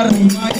Arrimai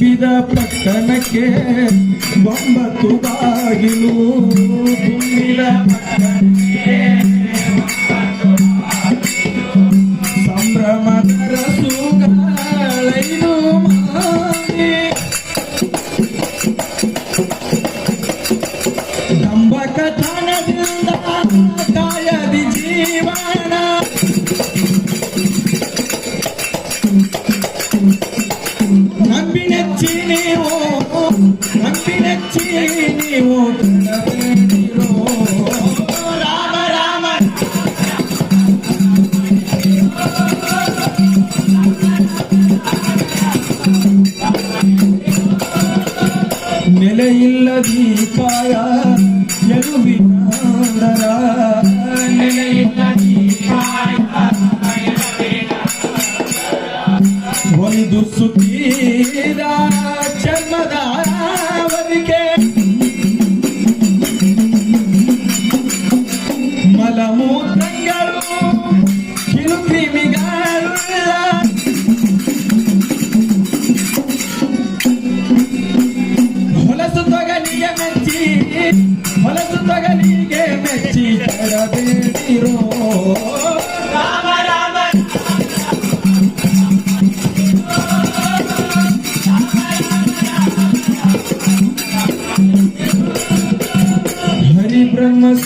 ತುಂಬಿದ ಪಟ್ಟಣಕ್ಕೆ ಒಂಬತ್ತು ಬಾಗಿಲು ತುಂಬಿದ ಸಂಭ್ರಮದ ಕಾಯದಿ ಜೀವನ. ನೆಲೆಯಿಲ್ಲ ದೀಪಾಯ ಎಲುಬಿನಾದರ ನೆಲೆಯಿಲ್ಲ ದೀಪಾಯ ಒಂದು ಸುತ್ತೀರ ಮಲಮೂತ್ರಗಳು ಕಿರುಕ್ರಿಮಿಗಳು ಹೊಲಸು ತೊಗಲಿಗೆ ಮೆಚ್ಚಿ ಹೊಲಸು ತೊಗಲಿಗೆ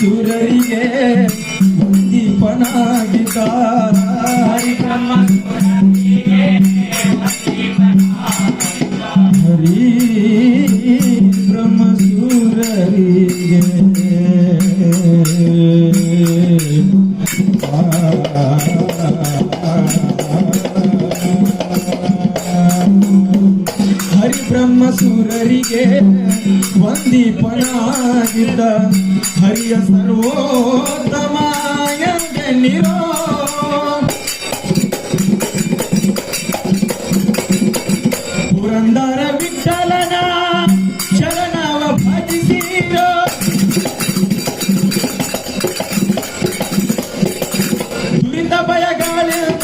ಸೂರರಿಗೆ ದೀಪನಾಗಿದ್ದ ವಂದೀಪನಾಗಿದ್ದ ಹರಿಯ ಸರ್ವೋತ್ತಮಾಯ ನಿರೋ. ಪುರಂದರ ವಿಠಲನ ಶರಣವ ಭಜಿಸಿರೋ. ದುರಿತ ಭಯಗಳಿಂದ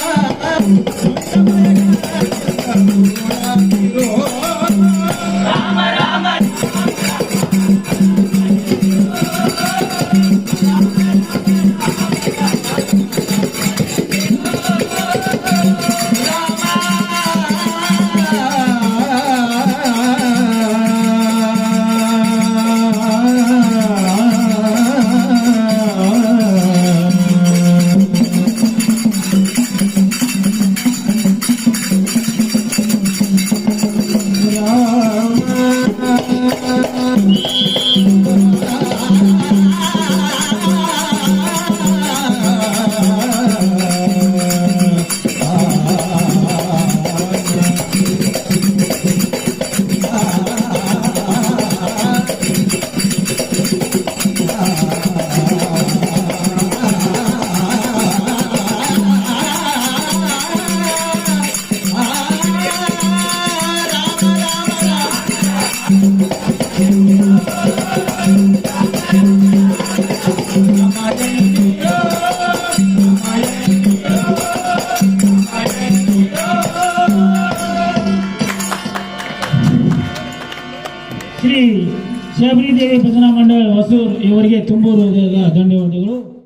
ಶ್ರೀ ಶಬರಿದೇವಿ ಭಜನಾ ಮಂಡಳ ಹೊಸೂರು ಇವರಿಗೆ ತುಂಬೂರು ಧನ್ಯವಾದಗಳು.